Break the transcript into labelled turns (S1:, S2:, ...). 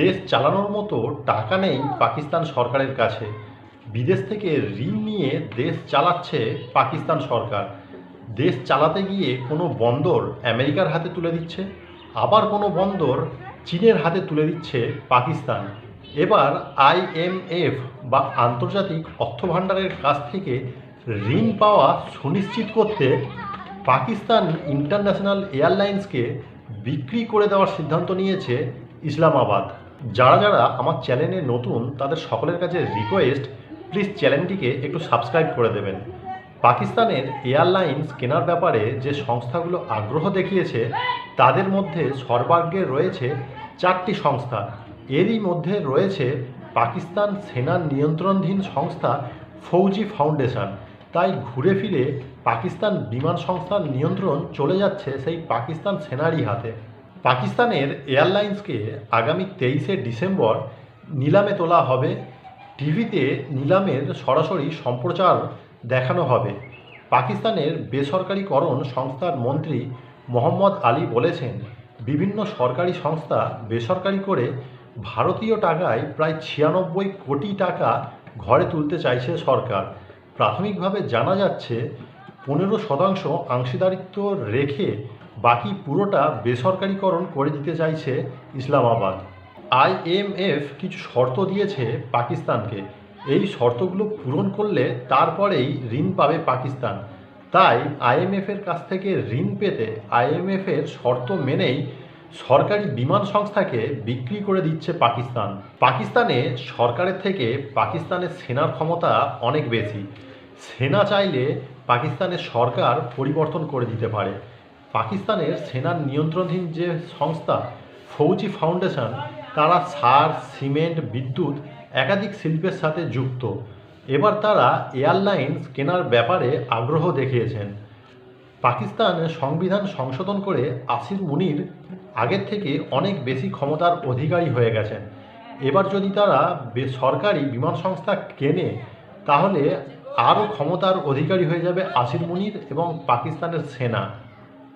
S1: দেশ চালানোর মতো টাকা নেই পাকিস্তান সরকারের কাছে। বিদেশ থেকে ঋণ নিয়ে দেশ চালাচ্ছে পাকিস্তান সরকার। দেশ চালাতে গিয়ে কোনো বন্দর আমেরিকার হাতে তুলে দিচ্ছে, আবার কোনো বন্দর চীনের হাতে তুলে দিচ্ছে পাকিস্তান। এবার আইএমএফ বা আন্তর্জাতিক অর্থভাণ্ডারের কাছ থেকে ঋণ পাওয়া সুনিশ্চিত করতে পাকিস্তান ইন্টারন্যাশনাল এয়ারলাইন্সকে বিক্রি করে দেওয়ার সিদ্ধান্ত নিয়েছে ইসলামাবাদ। যারা যারা আমার চ্যানেলে নতুন, তাদের সকলের কাছে রিকোয়েস্ট প্লিজ চ্যানেলটিকে একটু সাবস্ক্রাইব করে দেবেন। পাকিস্তানের এয়ারলাইন্স কেনার ব্যাপারে যে সংস্থাগুলো আগ্রহ দেখিয়েছে, তাদের মধ্যে সর্বাগ্রে রয়েছে চারটি সংস্থা। এরই মধ্যে রয়েছে পাকিস্তান সেনার নিয়ন্ত্রণধীন সংস্থা ফৌজি ফাউন্ডেশন। তাই ঘুরে ফিরে পাকিস্তান বিমান সংস্থার নিয়ন্ত্রণ চলে যাচ্ছে সেই পাকিস্তান সেনারই হাতে। পাকিস্তানের এয়ারলাইন্সকে আগামী তেইশে ডিসেম্বর নিলামে তোলা হবে। টিভিতে নিলামের সরাসরি সম্প্রচার দেখানো হবে। পাকিস্তানের বেসরকারিকরণ সংস্থার মন্ত্রী মোহাম্মদ আলী বলেছেন, বিভিন্ন সরকারি সংস্থা বেসরকারি করে ভারতীয় টাকায় প্রায় ছিয়ানব্বই কোটি টাকা ঘরে তুলতে চাইছে সরকার। প্রাথমিকভাবে জানা যাচ্ছে, পনেরো শতাংশ অংশীদারিত্ব রেখে বাকি পুরোটা বেসরকারিকরণ করে দিতে চাইছে ইসলামাবাদ। আইএমএফ কিছু শর্ত দিয়েছে পাকিস্তানকে। এই শর্তগুলো পূরণ করলে তারপরেই ঋণ পাবে পাকিস্তান। তাই আইএমএফের কাছ থেকে ঋণ পেতে আইএমএফের শর্ত মেনেই সরকারি বিমান সংস্থাকে বিক্রি করে দিচ্ছে পাকিস্তান। পাকিস্তানে সরকারের থেকে পাকিস্তানের সেনার ক্ষমতা অনেক বেশি। সেনা চাইলে পাকিস্তানের সরকার পরিবর্তন করে দিতে পারে। পাকিস্তানের সেনার নিয়ন্ত্রণাধীন যে সংস্থা ফৌজি ফাউন্ডেশন, তারা সার, সিমেন্ট, বিদ্যুৎ, একাধিক শিল্পের সাথে যুক্ত। এবার তারা এয়ারলাইন্স কেনার ব্যাপারে আগ্রহ দেখিয়েছেন। পাকিস্তানের সংবিধান সংশোধন করে আসির মুনির আগের থেকে অনেক বেশি ক্ষমতার অধিকারী হয়ে গেছেন। এবার যদি তারা বেসরকারি বিমান সংস্থা কেনে, তাহলে আরও ক্ষমতার অধিকারী হয়ে যাবে আসির মুনির এবং পাকিস্তানের সেনা।